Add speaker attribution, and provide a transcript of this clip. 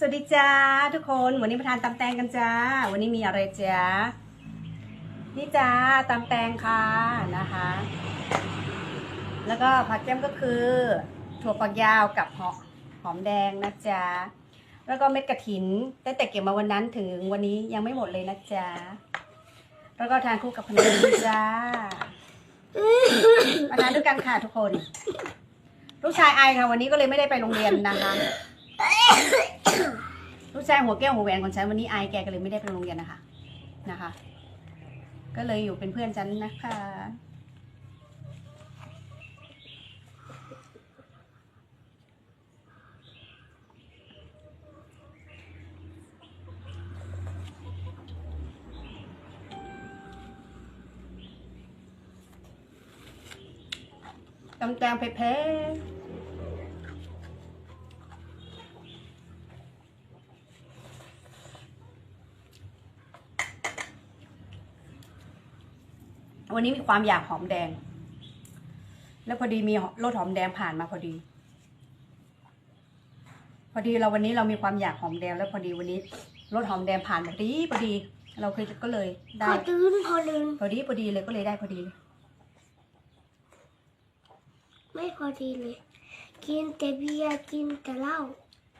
Speaker 1: สวัสดีจ้าทุกคนวันนี้มาทานตำแตงกันจ้า วันนี้มีอะไรจ้านี่จ้าตำแตงค่ะนะคะ แล้วก็ผักแก้มก็คือ ถั่วฝักยาวกับหอหอมแดงนะจ๊ะแล้วก็เม็ดกระถินตั้งแต่เก็บมาวันนั้นถึงวันนี้ยังไม่หมดเลยนะจ๊ะแล้วก็ทานคู่กับขนมจ้ามาทานด้วยกันค่ะทุกคน ลูกชายไอค่ะ วันนี้ก็เลยไม่ได้ไปโรงเรียนนะคะ ลูกชายหัวแก้วหัวแหวนของฉันวันนี้ไอแกก็เลยไม่ได้ไปโรงเรียนนะคะนะคะ ก็เลยอยู่เป็นเพื่อนฉันนะคะตำแตงเผ็ดๆ วันนี้มีความอยากหอมแดง แล้วพอดีมีรถหอมแดงผ่านมาพอดี พอดีเราวันนี้เรามีความอยากหอมแดง แล้วพอดีวันนี้รถหอมแดงผ่านพอดีพอดี เราเคยก็เลย
Speaker 2: พ
Speaker 1: ได้
Speaker 2: อตื่นพอลืม
Speaker 1: พอดีพอดีเลยก็เลยได้พอดีเลย
Speaker 2: ไม่พอดีเลย กินแต่เบียร์กินแต่เหล้า